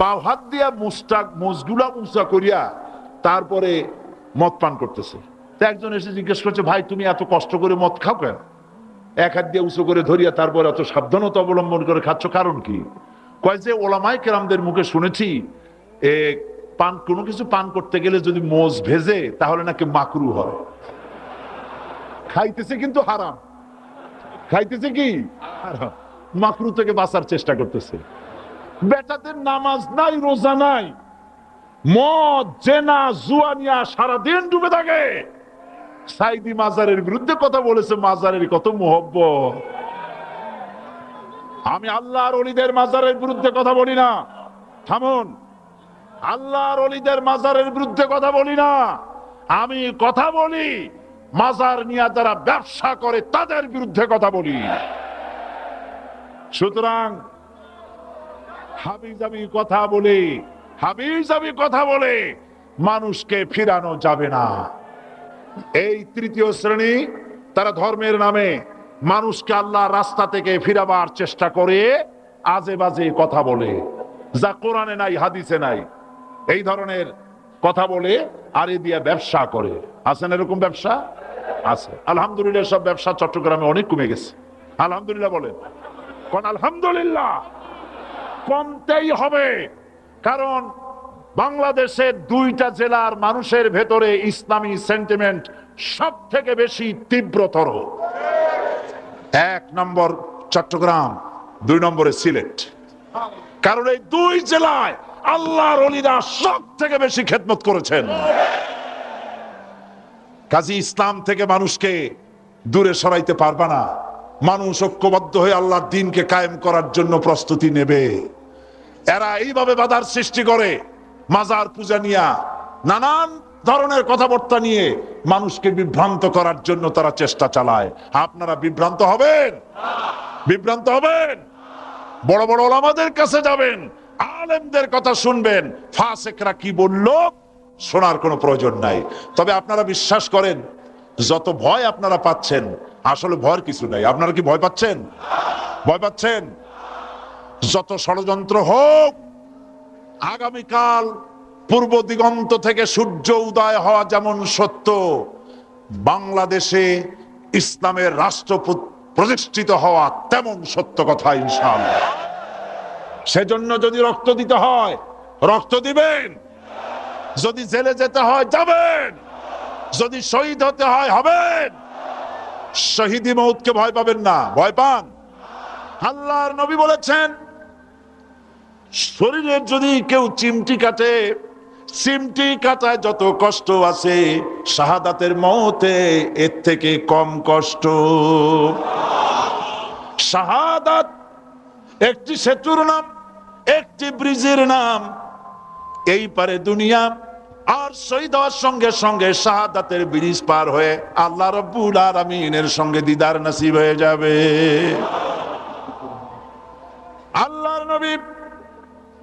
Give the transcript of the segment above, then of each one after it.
বাও হাত দিয়া মুস্তাক মুসগুলা উঁচা করিয়া তারপরে মদ পান করতেছে। একজন এসে জিজ্ঞেস করছে, ভাই, তুমি এত কষ্ট করে মদ খাও কেন? এক হাত দিয়ে উঁচু করে ধরিয়া তারপর এত সাবধানতা অবলম্বন করে খাচ্ছ, কারণ কি? কয় যে ওলামাই কেরামদের মুখে শুনেছি, এ, পান, কোনো কিছু পান করতে গেলে যদি মোজ ভেজে, তাহলে নাকি মাকরু হয়। খাইতেছে কিন্তু হারাম। খাইতেছে কি? মাকরু থেকে বাঁচার চেষ্টা করতেছে। বেটাদের নামাজ নাই, রোজা নাই। মদ, জেনা জুয়ানিয়া সারাদিন ডুবে থাকে। সাইদি মাজারের বিরুদ্ধে কথা বলেছে, মাজারের কত মোহব্বত। আমি আল্লাহর অলিদের মাজারের বিরুদ্ধে কথা বলি না। থামুন। আল্লাহর অলিদের মাজারের বিরুদ্ধে কথা বলি না। আমি কথা বলি, মাজার নিয়ে যারা ব্যবসা করে, তাদের বিরুদ্ধে কথা বলি। সুতরাং হাবিজাবি কথা বলে হাবিজাবি কথা বলে, মানুষকে ফিরানো যাবে না। এই তৃতীয় শ্রেণি তারা ধর্মের নামে মানুষকে আল্লাহ রাস্তা থেকে ফিরাবার চেষ্টা করে, আজে বাজে কথা বলে। যা কোরআনে নাই, হাদিসে নাই, এই ধরনের কথা বলে আর এ দিয়ে ব্যবসা করে। আছেন এরকম ব্যবসা? আছে। আলহামদুলিল্লাহ সব ব্যবসা চট্টগ্রামে অনেক কমে গেছে। আলহামদুলিল্লাহ বলেন। কোন আলহামদুলিল্লাহ কমতেই হবে। কারণ বাংলাদেশের দুইটা জেলার মানুষের ভেতরে ইসলামী সেন্টিমেন্ট সব থেকে বেশি তীব্রতর। এক নম্বর চট্টগ্রাম, দুই নম্বরে সিলেট। কারণ এই দুই জেলায় আল্লাহর অলিরা সব থেকে বেশি খেদমত করেছেন। কাজী ইসলাম থেকে মানুষকে দূরে সরাইতে পারবা না। মানুষ ঐক্যবদ্ধ হয়ে আল্লাহর দিনকে কায়েম করার জন্য প্রস্তুতি নেবে। এরা এইভাবে বাধার সৃষ্টি করে, মাজার পূজা নিয়া, নানান ধরনের কথাবার্তা নিয়ে মানুষকে বিভ্রান্ত করার জন্য তারা চেষ্টা চালায়। আপনারা বিভ্রান্ত হবেন? বিভ্রান্ত হবেন? বড় বড় ওলামাদের কাছে যাবেন, আলেমদের কথা শুনবেন। ফাসেকরা কি বলল? শোনার কোনো প্রয়োজন নাই। তবে আপনারা বিশ্বাস করেন, যত ভয় আপনারা পাচ্ছেন আসলে ভয়ের কিছু নাই। আপনারা কি ভয় পাচ্ছেন? ভয় পাচ্ছেন? যত ষড়যন্ত্র হোক, আগামীকাল পূর্ব দিগন্ত থেকে সূর্য উদয় হওয়া যেমন সত্য, বাংলাদেশে ইসলামের রাষ্ট্র প্রতিষ্ঠিত হওয়া তেমন সত্য কথা ইনশাআল্লাহ। সেজন্য যদি রক্ত দিতে হয়, রক্ত দিবেন। যদি জেলে যেতে হয়, যাবেন। যদি শহীদ হতে হয়, হবেন। শহীদি মৌতকে ভয় পাবেন না, ভয় পান। আল্লাহর নবী বলেছেন শরীরের যদি কেউ চিমটি কাটে, চিমটি কাটায় যত কষ্ট আছে, শাহাদাতের মতে এর থেকে কম কষ্ট। শাহাদাত একটি সেতুর নাম, একটি ব্রিজের নাম, এই পারে দুনিয়া। আর শহীদ হওয়ার সঙ্গে সঙ্গে শাহাদাতের ব্রিজ পার হয়ে আল্লাহ রব্বুল আলামিনের সঙ্গে দিদার নসিব হয়ে যাবে। আল্লাহর নবী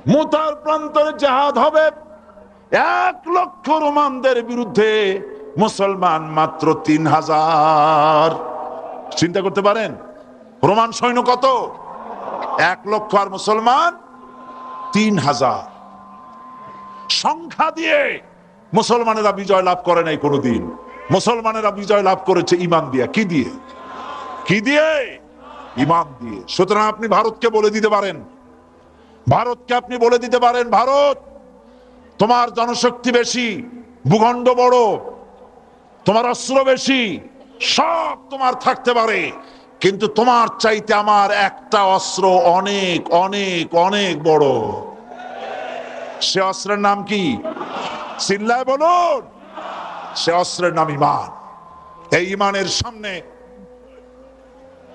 মুতার প্রান্তরে জাহাদ হবে। এক লক্ষ রোমানদের বিরুদ্ধে মুসলমান মাত্র তিন হাজার। চিন্তা করতে পারেন? রোমান সৈন্য কত? এক লক্ষ আর মুসলমান তিন হাজার। সংখ্যা দিয়ে মুসলমানেরা বিজয় লাভ করে নাই কোনোদিন। মুসলমানেরা বিজয় লাভ করেছে ইমান দিয়া। কি দিয়ে? কি দিয়ে? ইমান দিয়ে। সুতরাং আপনি ভারতকে বলে দিতে পারেন। ভারতকে আপনি বলে দিতে পারেন, ভারত! তোমার জনশক্তি বেশি, ভূখণ্ড বড়, তোমার অস্ত্র বেশি, সব তোমার থাকতে পারে। কিন্তু তোমার চাইতে আমার একটা অস্ত্র অনেক অনেক অনেক বড়। সে অস্ত্রের নাম কি? চিল্লায় বলুন, সে অস্ত্রের নাম ইমান এই ইমানের সামনে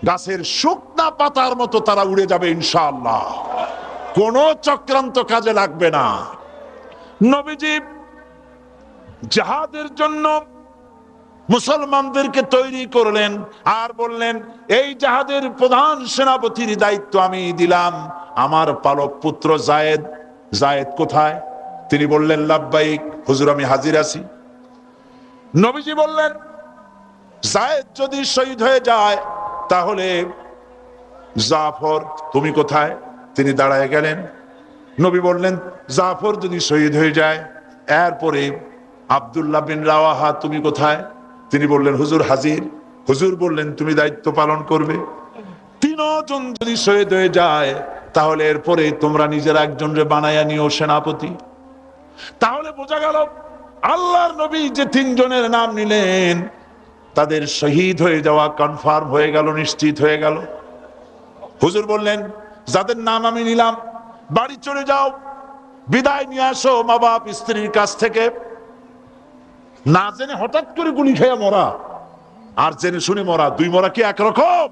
গাছের শুকনা পাতার মতো তারা উড়ে যাবে ইনশাআল্লাহ। কোন চক্রান্ত কাজে লাগবে না। নবীজি জাহাদের জন্য মুসলমানদেরকে তৈরি করলেন আর বললেন, এই জাহাদের প্রধান সেনাপতির দায়িত্ব আমি দিলাম। আমার পালক পুত্র জায়েদ জায়েদ কোথায়? তিনি বললেন লাভবাইক হুজুর, আমি হাজির আছি। নবীজি বললেন, জায়েদ যদি শহীদ হয়ে যায়, তাহলে জাফর, তুমি কোথায়? তিনি দাঁড়ায় গেলেন। নবী বললেন, জাফর যদি শহীদ হয়ে যায়, এরপরে আবদুল্লাহ বিন রাওয়াহা, তুমি কোথায়? তিনি বললেন, হুজুর হাজির। হুজুর বললেন, তুমি দায়িত্ব পালন করবে। তিনজন যদি শহীদ হয়ে যায়, তাহলে এরপরে তোমরা নিজের একজনরে বানায়া নিও সেনাপতি। তাহলে বোঝা গেল আল্লাহর নবী যে তিনজনের নাম নিলেন, তাদের শহীদ হয়ে যাওয়া কনফার্ম হয়ে গেল, নিশ্চিত হয়ে গেল। হুজুর বললেন, যাদের নাম আমি নিলাম, বাড়ি চলে যাও, বিদায় নিয়ে আসো মা বাপ স্ত্রীর কাছ থেকে। না জেনে হঠাৎ করে গুলি খেয়ে মরা। আর জেনে শুনে মরা, দুই মরা কি একরকম?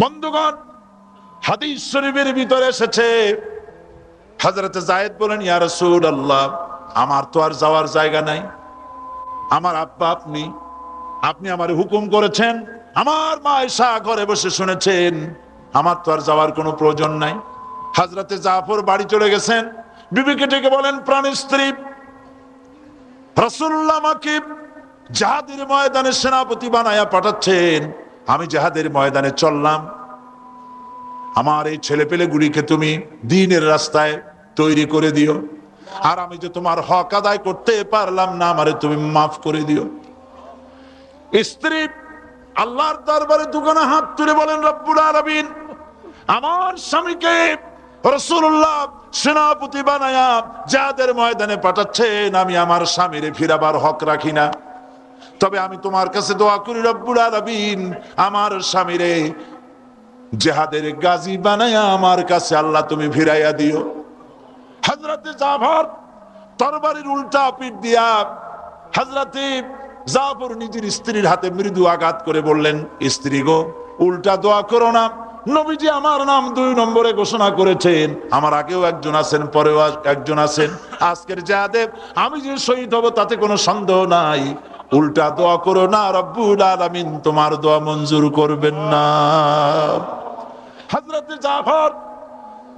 বন্ধুগণ, হাদিস শরীফের ভিতরে এসেছে হজরত জায়েদ বলেন, ইয়া রাসূলুল্লাহ, আমার তো আর যাওয়ার জায়গা নাই। আমার আব্বা আপনি আপনি আমার হুকুম করেছেন, আমার মা এসা ঘরে বসে শুনেছেন, আমার তো আর যাওয়ার কোনো প্রয়োজন নাই। হাজরাতে জাফর বাড়ি চলে গেছেন। বিবিকে ডেকে বলেন প্রাণের স্ত্রী রসুল্লাহ আমাকে জাহাদের ময়দানে সেনাপতি বানায়া পাঠাচ্ছেন। আমি জাহাদের ময়দানে চললাম। আমার এই ছেলে পেলে গুলিকে তুমি দিনের রাস্তায় তৈরি করে দিও। আর আমি যে তোমার হক আদায় করতে পারলাম না, আমারে তুমি মাফ করে দিও। স্ত্রী, আল্লাহর দরবারে দুখানা হাত তুলে বলেন, রব্বুল আলামিন, আমার স্বামীকে সেনাপতি বানায়া যাদের ময়দানে পাঠাচ্ছেন, আমি আমার স্বামীরে ফিরাবার হক রাখি না। তবে আমি তোমার কাছে দোয়া করি, রব্বুল আলামিন, আমার স্বামীরে জেহাদের গাজী বানায়া আমার কাছে আল্লাহ তুমি ফিরাইয়া দিও। হজরতে জাফর তরবারির উল্টা পিঠ দিয়া হজরতে জাফর নিজের স্ত্রীর হাতে মৃদু আঘাত করে বললেন, স্ত্রী গো, উল্টা দোয়া করো না। নবীজি আমার নাম দুই নম্বরে ঘোষণা করেছেন। আমার আগেও একজন আছেন, পরেও একজন আছেন। আজকের জাহাদেব আমি যে শহীদ হব তাতে কোনো সন্দেহ নাই। উল্টা দোয়া করো না, রব্বুল আলামিন, তোমার দোয়া মঞ্জুর করবেন না। হজরতে জাফর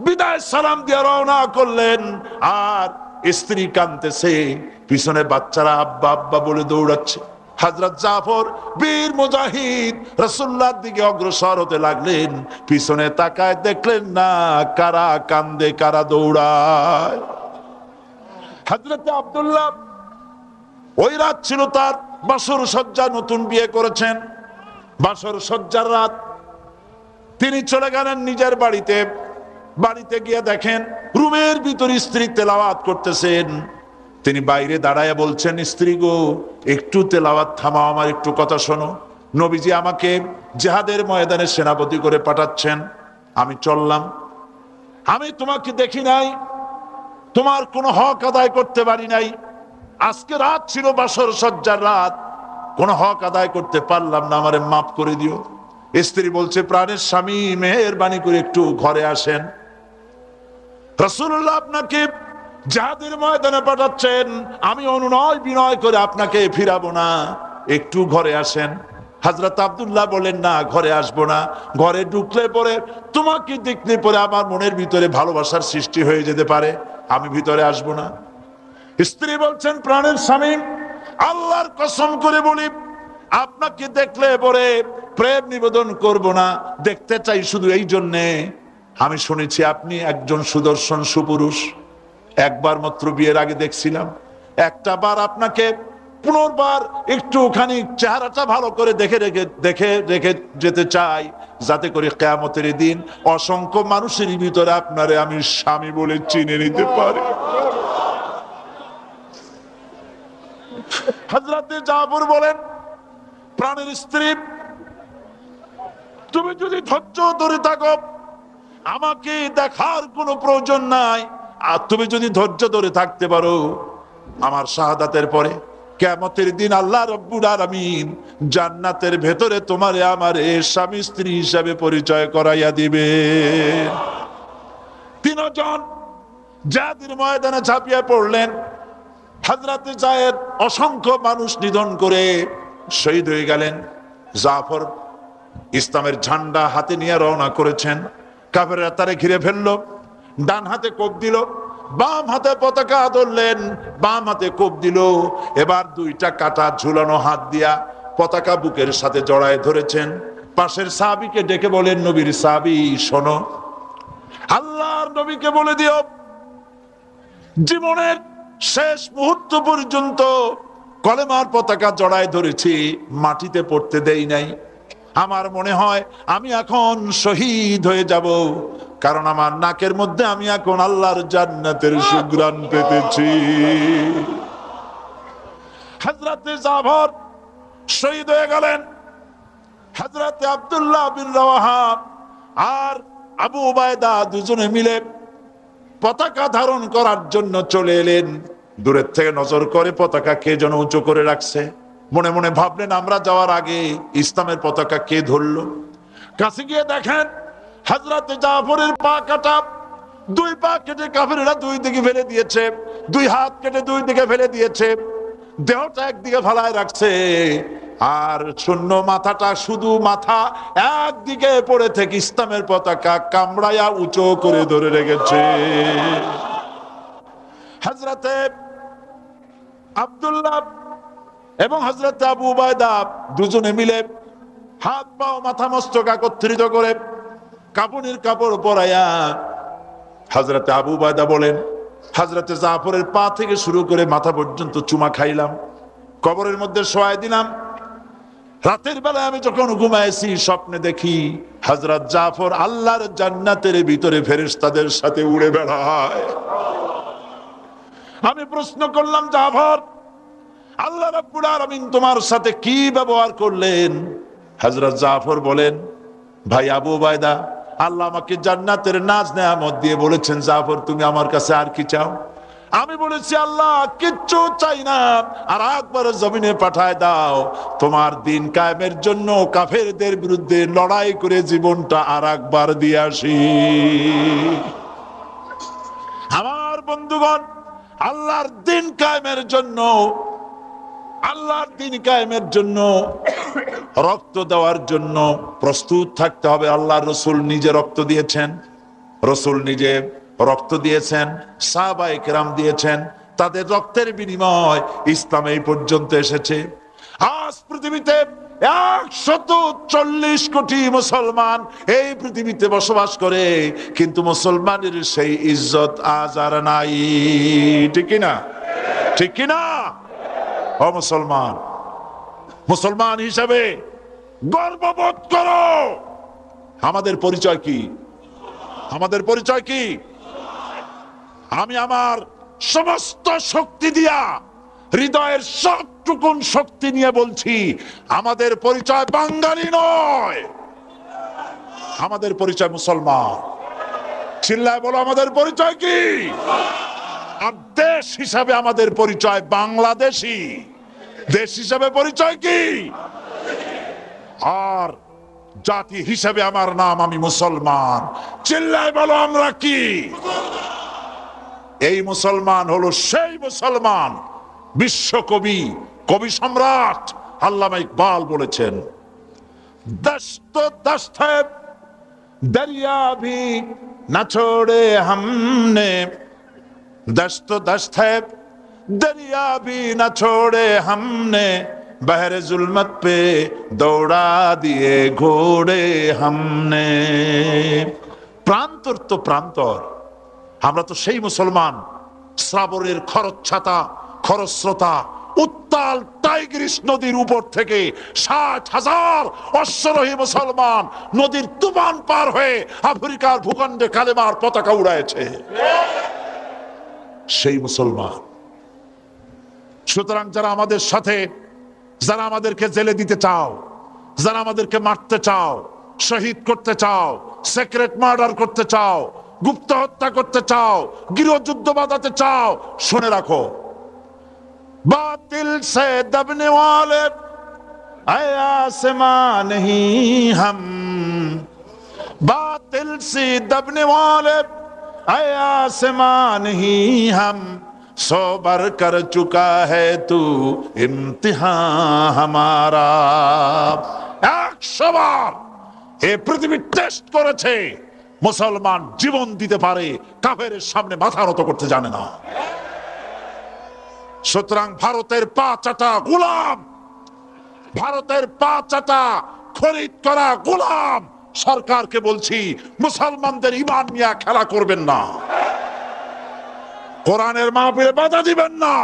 বিদায় সালাম দিয়ে রওনা করলেন। আর স্ত্রী কানতেছে পিছনে বাচ্চারা আব্বা আব্বা বলে দৌড়াচ্ছে। হাজরত জাফর, বীর মুজাহিদ রসুল্লার দিকে অগ্রসর হতে লাগলেন। পিছনে তাকায় দেখলেন না, কারা কান্দে, কারা দৌড়ায়। হাজরতে আব্দুল্লাহ ওই রাত ছিল তার বাসর সজ্জা নতুন বিয়ে করেছেন। বাসর সজ্জার রাত তিনি চলে গেলেন নিজের বাড়িতে। বাড়িতে গিয়ে দেখেন রুমের ভিতর স্ত্রী তেলাওয়াত করতেছেন। তিনি বাইরে দাঁড়ায় বলছেন, স্ত্রী গো, একটু তেলাওয়াত থামাও আমার একটু কথা শোনো। নবীজি আমাকে জেহাদের ময়দানে সেনাপতি করে পাঠাচ্ছেন। আমি চললাম। আমি তোমাকে দেখি নাই। তোমার কোনো হক আদায় করতে পারি নাই। আজকে রাত ছিল বাসর সজ্জার রাত। কোনো হক আদায় করতে পারলাম না, আমারে মাফ করে দিও। স্ত্রী বলছে, প্রাণের স্বামী মেহের বাণী করে একটু ঘরে আসেন। রসুল্লাহ আপনাকে যাদের ময়দানে পাঠাচ্ছেন, আমি অনুনয় বিনয় করে আপনাকে ফিরাবো না। একটু ঘরে আসেন। হাজরত আব্দুল্লাহ বলেন না, ঘরে আসব না। ঘরে ঢুকলে পরে তোমাকে দেখলে পরে আমার মনের ভিতরে ভালোবাসার সৃষ্টি হয়ে যেতে পারে। আমি ভিতরে আসব না। স্ত্রী বলছেন, প্রাণের স্বামী, আল্লাহর কসম করে বলি, আপনাকে দেখলে পরে প্রেম নিবেদন করব না। দেখতে চাই শুধু এই জন্যে আমি শুনেছি আপনি একজন সুদর্শন সুপুরুষ। একবার মাত্র বিয়ের আগে দেখছিলাম। একটা বার আপনাকে পুনর্বার একটুখানি চেহারাটা ভালো করে দেখে রেখে দেখে রেখে যেতে চাই, যাতে করে কেয়ামতের দিন অসংখ্য মানুষের ভিতরে আপনারে আমি স্বামী বলে চিনে নিতে পারি। হাজরাতে জাফর বলেন, প্রাণের স্ত্রী, তুমি যদি ধৈর্য ধরে থাকো আমাকে দেখার কোনো প্রয়োজন নাই। আর তুমি যদি ধৈর্য ধরে থাকতে পারো আমার শাহাদাতের পরে কেমতের দিন আল্লাহ রব্বুল আলামিন জান্নাতের ভেতরে তোমারে আমারে স্বামী স্ত্রী হিসাবে পরিচয় করাইয়া দিবে। তিনজন যাদের ময়দানে ঝাঁপিয়ে পড়লেন। হাজরাতে জায়েদ অসংখ্য মানুষ নিধন করে শহীদ হয়ে গেলেন। জাফর ইসলামের ঝান্ডা হাতে নিয়ে রওনা করেছেন। কাফেররা তারে ঘিরে ফেলল, ডান হাতে কোপ দিল, বাম হাতে পতাকা ধরলেন, বাম হাতে কোপ দিল। এবার দুইটা কাটা ঝুলানো হাত দিয়া পতাকা বুকের সাথে জড়ায় ধরেছেন। পাশের সাহাবিকে ডেকে বলেন, নবীর সাহাবি, শোনো। আল্লাহর নবীকে বলে দিও, জীবনের শেষ মুহূর্ত পর্যন্ত কলেমার পতাকা জড়ায় ধরেছি, মাটিতে পড়তে দেই নাই। আমার মনে হয় আমি এখন শহীদ হয়ে যাব। কারণ আমার নাকের মধ্যে আমি এখন আল্লাহর জান্নাতের সুগ্রাণ পেতেছি। হাজরাতে জাফর শহীদ হয়ে গেলেন। হাজরাতে আব্দুল্লাহ বিন রাওয়াহা আর আবু উবায়দা দুজনে মিলে পতাকা ধারণ করার জন্য চলে এলেন। দূরের থেকে নজর করে পতাকা কে যেন উঁচু করে রাখছে। মনে মনে ভাবলেন, আমরা যাওয়ার আগে ইসলামের পতাকা কে ধরলো? কাছে গিয়ে দেখেন হাজরাতে জাফরের পা কাটা, দুই পা কেটে কাফেরেরা দুই দিকে ফেলে দিয়েছে, দুই হাত কেটে দুই দিকে ফেলে দিয়েছে, দেহটা একদিকে ফালায় রাখছে, আর শূন্য মাথাটা শুধু মাথা, একদিকে পড়ে থেকে ইসলামের পতাকা কামড়াইয়া উঁচু করে ধরে রেখেছে। হাজরাতে আব্দুল্লাহ এবং হজরত আবু উবায়দা দুজনে মিলে হাত পাও মাথা মস্তক একত্রিত করে কাপড়ের কাপড় পরাইয়া হজরতে আবু উবায়দা বলেন হজরতে জাফরের পা থেকে শুরু করে মাথা পর্যন্ত চুমা খাইলাম, কবরের মধ্যে শোয়াই দিলাম। রাতের বেলায় আমি যখন ঘুমাইছি, স্বপ্নে দেখি হজরত জাফর আল্লাহর জান্নাতের ভিতরে ফেরেশতাদের সাথে উড়ে বেড়ায়। আমি প্রশ্ন করলাম, জাফর আল্লাহ রাব্বুল আলামিন তোমার সাথে কি ব্যবহার করলেন? হযরত জাফর বলেন, ভাই আবু বাইদা আল্লাহ আমাকে জান্নাতের নাজ নেয়ামত দিয়ে বলেছেন, জাফর, তুমি আমার কাছে আর কি চাও? আমি বলেছি, আল্লাহ, কিচ্ছু চাই না। আর একবার জমিনে পাঠায় দাও। তোমার দিন কায়েমের জন্য কাফেরদের বিরুদ্ধে লড়াই করে জীবনটা আর একবার দিয়ে আসি। আমার বন্ধুগণ, আল্লাহর দিন কায়েমের জন্য আল্লাহর দিন কায়েমের জন্য, রক্ত দেওয়ার জন্য প্রস্তুত থাকতে হবে। আল্লাহ রসুল নিজে রক্ত দিয়েছেন, রসুল নিজে রক্ত দিয়েছেন সাহাবাই কেরাম দিয়েছেন, তাদের রক্তের বিনিময় ইসলাম এই পর্যন্ত এসেছে। আজ পৃথিবীতে একশত চল্লিশ কোটি মুসলমান এই পৃথিবীতে বসবাস করে, কিন্তু মুসলমানের সেই ইজ্জত আজ আর নাই। ঠিক কিনা? ঠিক কিনা? ও মুসলমান মুসলমান হিসাবে গর্ববোধ করো। আমাদের পরিচয় কি? আমাদের পরিচয় কি? আমি আমার সমস্ত শক্তি দিয়া, হৃদয়ের সবটুকুন শক্তি নিয়ে বলছি, আমাদের পরিচয় বাঙালি নয়। আমাদের পরিচয় মুসলমান। চিল্লায় বলো, আমাদের পরিচয় কি? আর দেশ হিসাবে আমাদের পরিচয় বাংলাদেশি। দেশ হিসাবে পরিচয় কি? আর জাতি হিসাবে আমার নাম আমি মুসলমান। চিল্লায় বলো আমরা কি? এই মুসলমান হলো সেই মুসলমান, বিশ্বকবি, কবি সম্রাট আল্লামা ইকবাল বলেছেন। দস্ত দস্ত, দরিয়া ভি না ছোড়ে হামনে। दस्त दस्त है दरिया भी न छोड़े हमने बहर जुल्मत पे दौड़ा दिए घोड़े हमने প্রান্তর তো প্রান্তর আমরা তো সেই মুসলমান শ্রাবণের খরচ্ছাতা খরস্রোতা উত্তাল টাইগ্রিস নদীর উপর থেকে ষাট হাজার অশ্বরোহী মুসলমান নদীর তুফান পার হয়ে আফ্রিকার ভূখণ্ডে কালেমার পতাকা উড়াইছে সেই মুসলমান সুতরাং যারা আমাদের সাথে যারা আমাদেরকে জেলে দিতে চাও যারা আমাদেরকে মারতে চাও শহীদ করতে চাও সেক্রেট মার্ডার করতে চাও গুপ্ত হত্যা করতে চাও গৃহযুদ্ধ বাঁধাতে চাও শুনে রাখো বাতিল সে দবনে वाले आसमां नहीं हम बातिल से दबने वाले आसमां नहीं हम सो बर कर चुका है तू इम्तिहान हमारा একশো বার এ পৃথিবী টেস্ট করেছে মুসলমান জীবন দিতে পারে কাফের সামনে মাথা নত করতে জানে না সুতরাং ভারতের পা চাটা গোলাম ভারতের পা চাটা খরিদ করা গোলাম সরকারকে বলছি, মুসলমানদের ইমান নিয়ে খেলা করবেন না। কোরআনের মাহফিলে বাধা দিবেন না।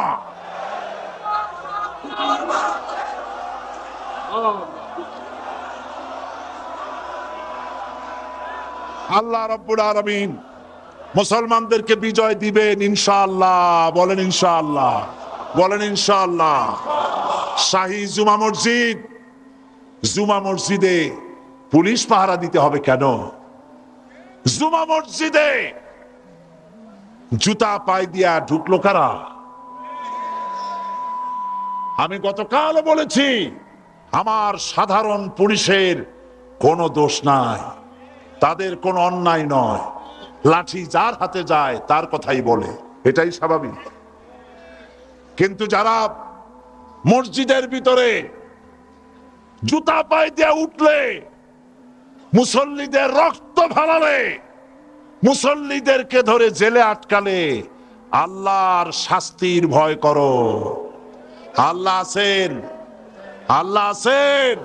আল্লাহ রব্বুল আলমিন মুসলমানদেরকে বিজয় দিবেন ইনশাআল্লাহ। বলেন ইনশাআল্লাহ। বলেন ইনশাআল্লাহ। শাহী জুমা মসজিদ, জুমা মসজিদে পুলিশ পাহারা দিতে হবে কেন? জুমা মসজিদে জুতা পাই দিয়া ঢুকলো কারা? আমি গতকাল বলেছি, আমার সাধারণ পুলিশের কোনো দোষ নাই, তাদের কোনো অন্যায় নয়। লাঠি যার হাতে যায়, তার কথাই বলে। এটাই স্বাভাবিক। কিন্তু যারা মসজিদের ভিতরে জুতা পায়ে দিয়ে উঠলে মুসল্লিদের রক্ত ফালালে। মুসল্লিদেরকে ধরে জেলে আটকালে। আল্লাহর শাস্তির ভয় করো। আল্লাহ আছেন। আল্লাহ আছেন।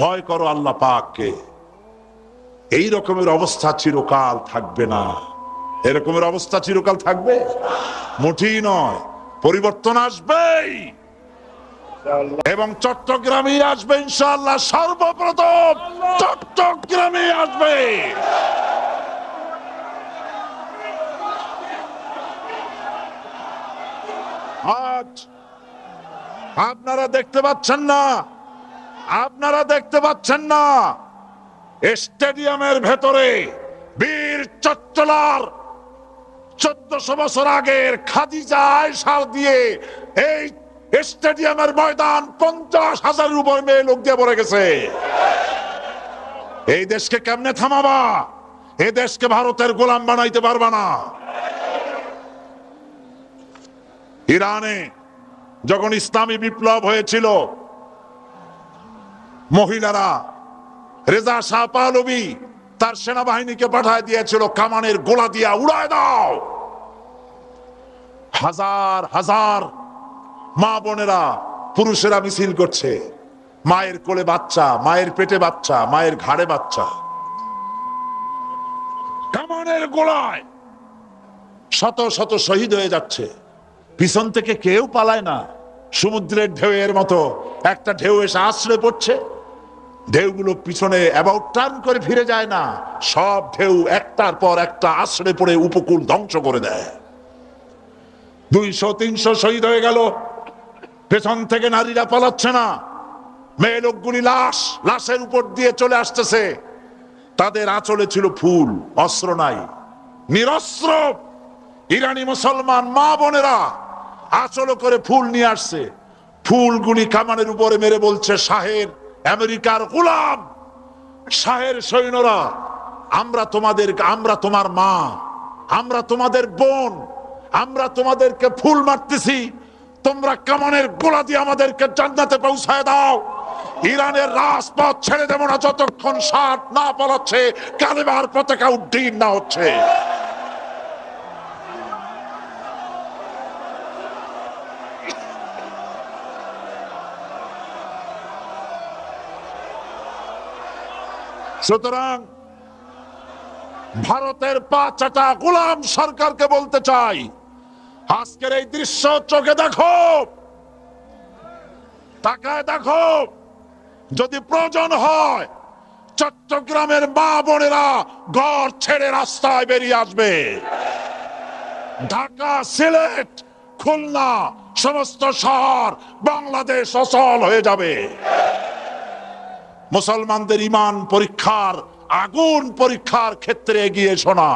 ভয় করো আল্লাহ পাককে। এই রকমের অবস্থা চিরকাল থাকবে না। এরকমের অবস্থা চিরকাল থাকবে? মোটেই নয়। পরিবর্তন আসবেই। এবং চট্টগ্রামে আসবে ইনশাল্লাহ সর্বপ্রথম চট্টগ্রামে আসবে। আপনারা দেখতে পাচ্ছেন না, আপনারা দেখতে পাচ্ছেন না, স্টেডিয়ামের ভেতরে বীর চচ্চলার চোদ্দশো বছর আগের খাদিজায় সার দিয়ে এই স্টেডিয়ামের ময়দান পঞ্চাশ হাজারের উপর মেয়ে লোক দিয়ে পড়ে গেছে। এই দেশকে কেমনে থামাবা? এই দেশকে ভারতের গোলাম বানাইতে পারবা না। ইরানে যখন ইসলামী বিপ্লব হয়েছিল, মহিলারা রেজা শাহ তার সেনাবাহিনীকে পাঠায় দিয়েছিল, কামানের গোলা দিয়া উড়ায় দাও। হাজার হাজার মা বোনেরা, পুরুষেরা মিছিল করছে। মায়ের কোলে বাচ্চা, মায়ের পেটে বাচ্চা, মায়ের ঘাড়ে বাচ্চা। কামানের গোলায় শত শত শহীদ হয়ে যাচ্ছে। পিছন থেকে কেউ পালায় না। সমুদ্রের ঢেউয়ের মতো একটা ঢেউ এসে আশ্রয় পড়ছে। ঢেউগুলো পিছনে অ্যাবাউট টার্ন করে ফিরে যায় না। সব ঢেউ একটার পর একটা আশ্রয় পড়ে উপকূল ধ্বংস করে দেয়। দুইশো, তিনশো শহীদ হয়ে গেল। পেছন থেকে নারীরা পালাচ্ছে না। মেয়ে লোকগুলি লাশ, লাশের উপর দিয়ে চলে আসতেছে। তাদের আঁচলে ছিল ফুল, অস্ত্র নাই। নিরস্ত্র! ইরানি মুসলমান মা বোনেরা আচল করে ফুল নিয়ে আসছে। ফুলগুলি কামানের উপরে মেরে বলছে, শাহের আমেরিকার গোলাম, শাহের সৈন্যরা, আমরা তোমাদের, আমরা তোমার মা, আমরা তোমাদের বোন, আমরা তোমাদেরকে ফুল মারতেছি তোমরা কামানের গোলা দিয়ে আমাদেরকে জান্নাতে পৌঁছায় দাও? ইরানের রাজপথ ছেড়ে দেবো না যতক্ষণ ষাট না পালাচ্ছে কালেবার পতাকা উড্ডীন না হচ্ছে। সুতরাং ভারতের পা চাটা গোলাম সরকারকে বলতে চাই আজকের এই দৃশ্য চোখে দেখো। তাকায় দেখো। যদি প্রয়োজন হয়, চট্টগ্রামের মা বোনেরা ঘর ছেড়ে রাস্তায় বেরিয়ে আসবে। ঢাকা, সিলেট, খুলনা, সমস্ত শহর বাংলাদেশ অচল হয়ে যাবে। মুসলমানদের ইমান পরীক্ষার, আগুন পরীক্ষার ক্ষেত্রে এগিয়ে শোনা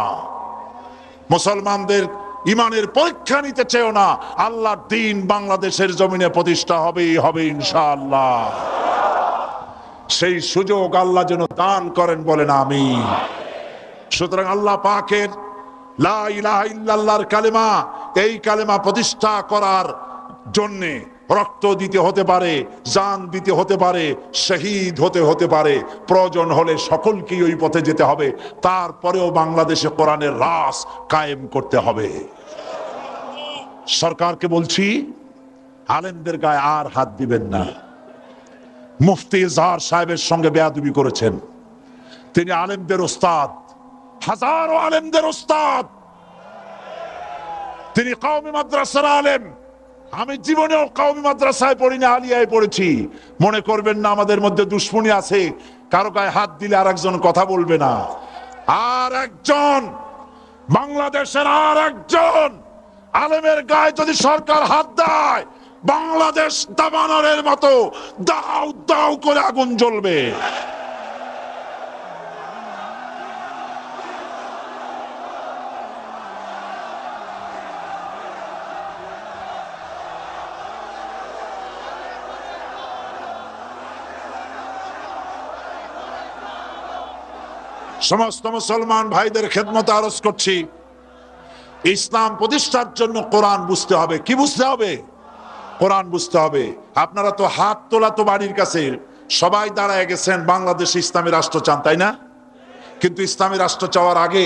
মুসলমানদের ইমানের পরীক্ষা নিতে চেয়েও না, আল্লাহ দিন বাংলাদেশের জমিনে প্রতিষ্ঠা হবেই, হবে ইনশাআল্লাহ। সেই সুযোগ আল্লাহ যেন দান করেন বলেন আমি সুতরাং আল্লাহ পাকের লা ইলাহা ইল্লাল্লাহর কালেমা, এই কালেমা প্রতিষ্ঠা করার জন্যে রক্ত দিতে হতে পারে, জান দিতে হতে পারে, শহীদ হতে হতে পারে, প্রয়োজন হলে সকলকেই ওই পথে যেতে হবে। তারপরেও বাংলাদেশে কোরআনের রাস কায়েম করতে হবে। সরকারকে বলছি, আলেমদের গায়ে আর হাত দিবেন না। মুফতি জাহার সাহেবের সঙ্গে বেয়াদুবি করেছেন। তিনি আলেমদের ওস্তাদ, হাজারো আলেমদের ওস্তাদ। তিনি কওমি মাদ্রাসার আলেম। আমি জীবনেও কওমি মাদ্রাসায় পড়িনি, আলিয়ায় পড়েছি। মনে করবেন না, আমাদের মধ্যে দুশ্মনী আছে। কারও গায়ে হাত দিলে আর একজন কথা বলবে না। আর একজন, বাংলাদেশের আর একজন আলেমের গায়ে যদি সরকার হাত দেয়, বাংলাদেশ দাবানরের মতো দাও দাও করে আগুন জ্বলবে। সমস্ত মুসলমান ভাইদের খেদমত আরজ করছি। ইসলাম প্রতিষ্ঠার জন্য কোরআন বুঝতে হবে। কি বুঝতে হবে? কোরআন বুঝতে হবে। আপনারা তো হাত তোলা তো বাড়ির কাছে। সবাই দাঁড়ায় গেছেন, বাংলাদেশ ইসলামী রাষ্ট্র চান, তাই না? কিন্তু ইসলামী রাষ্ট্র চাওয়ার আগে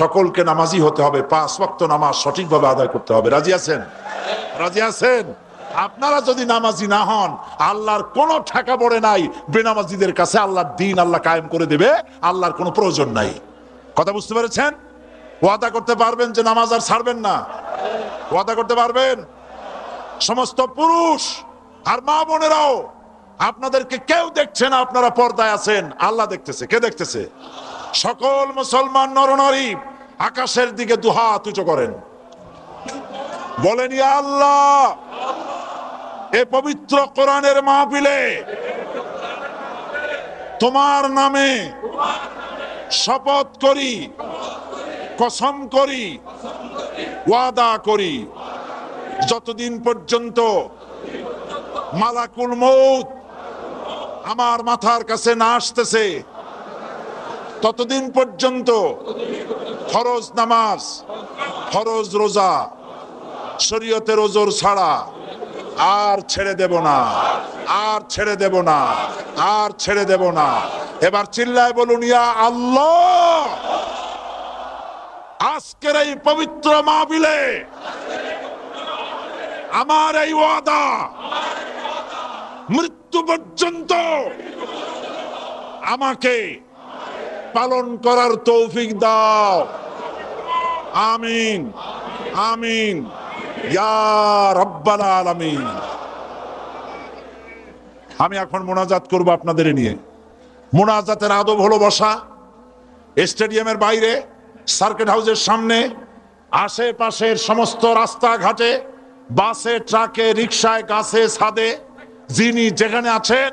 সকলকে নামাজি হতে হবে। পাঁচ ওয়াক্ত নামাজ সঠিকভাবে আদায় করতে হবে। রাজি আছেন? রাজি আছেন? আপনারা যদি নামাজি না হন, আল্লাহর কোনো ঠেকা পড়ে নাই, বেনামাজিদের কাছে আল্লাহর দিন আল্লাহ কায়েম করে দেবে, আল্লাহর কোনো প্রয়োজন নাই। কথা বুঝতে পেরেছেন? ওয়াদা করতে পারবেন যে নামাজ আর ছাড়বেন না। ওয়াদা করতে পারবেন? সমস্ত পুরুষ আর মা বোনেরাও, আপনাদেরকে কেউ দেখছে না, আপনারা পর্দায় আছেন, আল্লাহ দেখতেছে। কে দেখতেছে? সকল মুসলমান নরনারী, আকাশের দিকে দুহাত উঁচু করেন। বলেন, ইয়া আল্লাহ! এ পবিত্র কোরআনের মাহফিলে, তোমার নামে শপথ করি, কসম করি, ওয়াদা করি। যতদিন পর্যন্ত মালাকুল মৌত আমার মাথার কাছে না আসতেছে, ততদিন পর্যন্ত ফরজ নামাজ, ফরজ রোজা, শরীয়তের ওজোর ছাড়া আর ছেড়ে দেব না। আর ছেড়ে দেব না। আর ছেড়ে দেব না। এবার চিল্লায় বলুন, ইয়া আল্লাহ! আজকের এই পবিত্র মাহবিলে আমার এই ওয়াদা মৃত্যু পর্যন্ত আমাকে পালন করার তৌফিক দাও। আমিন। আমিন। আমি এখন মোনাজাত করব আপনাদের নিয়ে। মোনাজাতের আদব হলো বসা। স্টেডিয়ামের বাইরে, সার্কিট হাউসের সামনে, আশেপাশের সমস্ত রাস্তাঘাটে, বাসে, ট্রাকে রিক্সায় গাছে, ছাদে, যিনি যেখানে আছেন,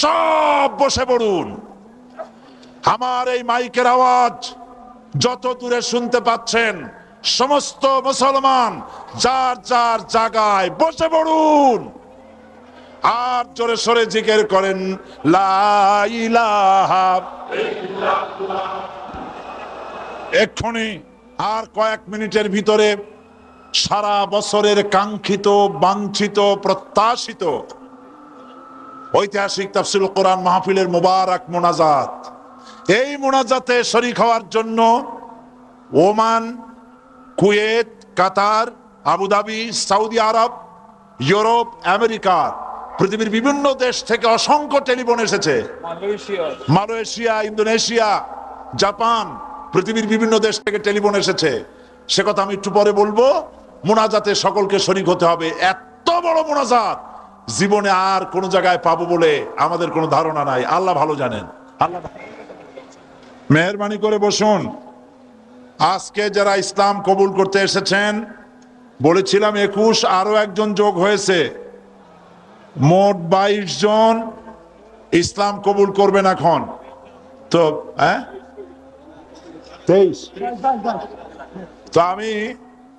সব বসে পড়ুন। আমার এই মাইকের আওয়াজ যত দূরে শুনতে পাচ্ছেন সমস্ত মুসলমান যার যার জায়গায় বসে পড়ুন। আর জোরে সরে জিকের করেন এক্ষুনি আর কয়েক মিনিটের ভিতরে সারা বছরের কাঙ্ক্ষিত, বাঞ্ছিত, প্রত্যাশিত ঐতিহাসিক তাফসিল কোরআন মাহফিলের মুবারক মোনাজাত। এই মোনাজাতে শরিক হওয়ার জন্য Oman Kuwait Qatar Abu Dhabi Saudi Arab Europe America পৃথিবীর বিভিন্ন দেশ থেকে অসংখ্য টেলিফোন এসেছে। মালয়েশিয়া। মালয়েশিয়া ইন্দোনেশিয়া জাপান পৃথিবীর বিভিন্ন দেশ থেকে টেলিফোন এসেছে। সে কথা আমি একটু পরে বলব। মোনাজাতে সকলকে শরিক হতে হবে। এত বড় মোনাজাত! জীবনে আর কোন জায়গায় পাবো বলে আমাদের কোনো ধারণা নাই। আল্লাহ ভালো জানেন। আল্লাহ মেহরবানি করে বসুন। আজকে যারা ইসলাম কবুল করতে এসেছেন, বলেছিলাম একুশ আরও একজন যোগ হয়েছে। মোট বাইশ জন ইসলাম কবুল করবেন এখন। তো হ্যাঁ? তো আমি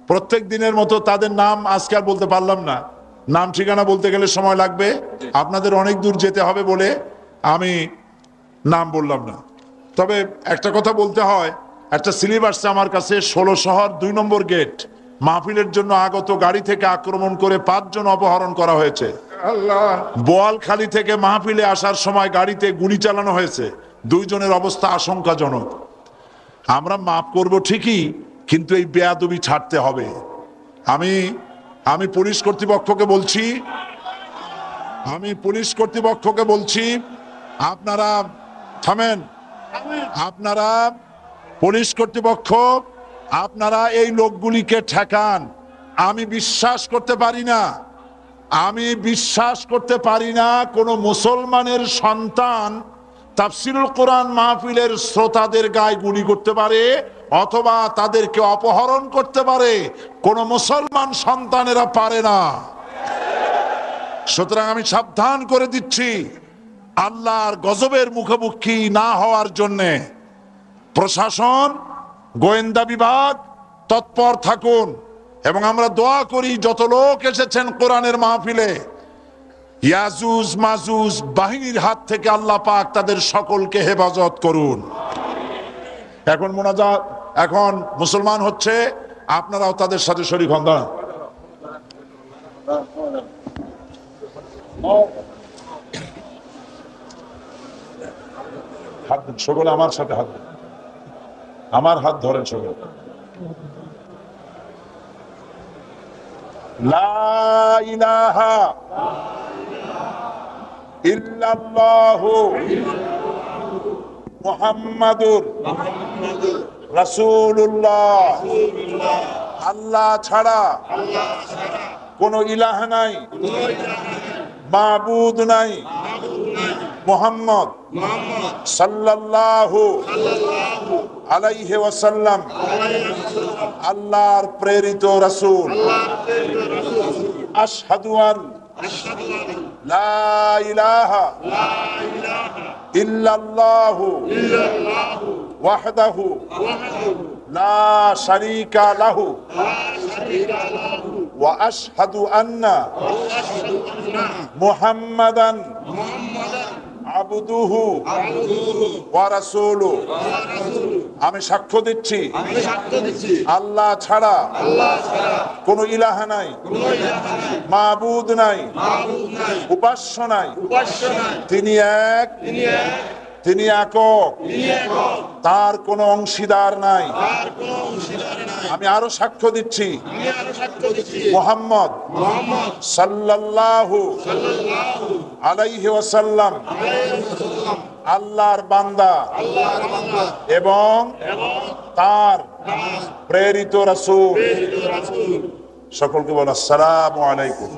প্রত্যেক দিনের মতো তাদের নাম আজকে আর বলতে পারলাম না। নাম ঠিকানা বলতে গেলে সময় লাগবে। আপনাদের অনেক দূর যেতে হবে বলে আমি নাম বললাম না। তবে একটা কথা বলতে হয় একটা স্লিপ আসছে আমার কাছে ষোলো শহর দুই নম্বর গেট। মাহফিলের জন্য আগত গাড়ি থেকে আক্রমণ করে পাঁচজন অপহরণ করা হয়েছে। বোয়ালখালী থেকে মাহফিলে আসার সময় গাড়িতে গুলি চালানো হয়েছে। দুইজনের অবস্থা আশঙ্কাজনক। আমরা মাফ করব ঠিকই কিন্তু এই বেয়াদবি ছাড়তে হবে। আমি আমি পুলিশ কর্তৃপক্ষকে বলছি আমি পুলিশ কর্তৃপক্ষকে বলছি আপনারা থামেন। আপনারা পুলিশ কর্তৃপক্ষ, আপনারা এই লোকগুলিকে ঠেকান। আমি বিশ্বাস করতে পারি না। আমি বিশ্বাস করতে পারি না কোন মুসলমানের সন্তান তাফসিরুল কোরআন মাহফিলের শ্রোতাদের গায়ে গুলি করতে পারে অথবা তাদেরকে অপহরণ করতে পারে। কোন মুসলমান সন্তানেরা পারে না। সুতরাং আমি সাবধান করে দিচ্ছি আল্লাহর গজবের মুখোমুখি না হওয়ার জন্যে। প্রশাসন, গোয়েন্দা বিভাগ, তৎপর থাকুন। এবং আমরা দোয়া করি যত লোক এসেছেন কোরআনের মাহফিলে, ইয়াজুজ মাজুজ বাহিনীর হাত থেকে আল্লাহ পাক তাদের সকলকে হেফাজত করুন। এখন মোনাজাত, এখন মুসলমান হচ্ছে, আপনারাও তাদের সাথে শরীর হন, দাঁড়ান। হাত সকলে আমার সাথে হাত আমার হাত ধরেন রাসূলুল্লাহ। আল্লাহ ছাড়া কোন ইলাহ নাই মাবুদ নাই। মোহাম্মদ সাল্লাল্লাহু আলাইহি ওয়াসাল্লাম, আল্লাহর প্রেরিত রাসূল, আশহাদু আন লা ইল্লাল্লাহু ওয়াহদাহু লা শারীকা লাহু ওয়া আশহাদু আবুদুহু। ওয়া আমি সাক্ষ্য দিচ্ছি। আল্লাহ ছাড়া কোন ইলাহা নাই। মাবুদ নাই। উপাস্য নাই। তিনি এক। তিনি একক। তার কোন অংশীদার নাই। আমি আরও সাক্ষ্য দিচ্ছি। মোহাম্মদ সাল্লাল্লাহু আলাইহি ওয়াসাল্লাম আল্লাহর বান্দা এবং তার প্রেরিত রাসূল। সকলকে বল, আসসালামু আলাইকুম।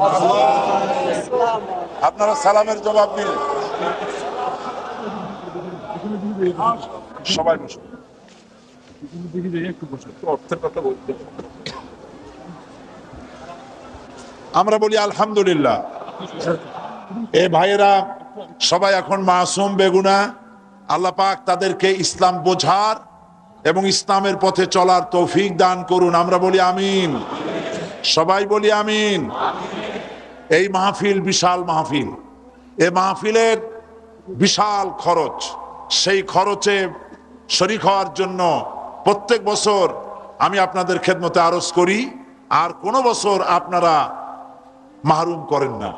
আপনারা সালামের জবাব দিন। সবাই বসুন আমরা বলি, আলহামদুলিল্লাহ। এ ভাইয়েরা, সবাই এখন মাসুম বেগুনা, আল্লাহ পাক তাদেরকে ইসলাম বোঝার এবং ইসলামের পথে চলার তৌফিক দান করুন। আমরা বলি, আমিন। সবাই বলি, আমিন। এই মাহফিল বিশাল মাহফিল। এ মাহফিলের বিশাল খরচ। সেই খরচে শরিক হওয়ার জন্য প্রত্যেক বছর আমি আপনাদের খেদমতে আরজ করি, আর কোনো বছর আপনারা মাহরুম করেন না।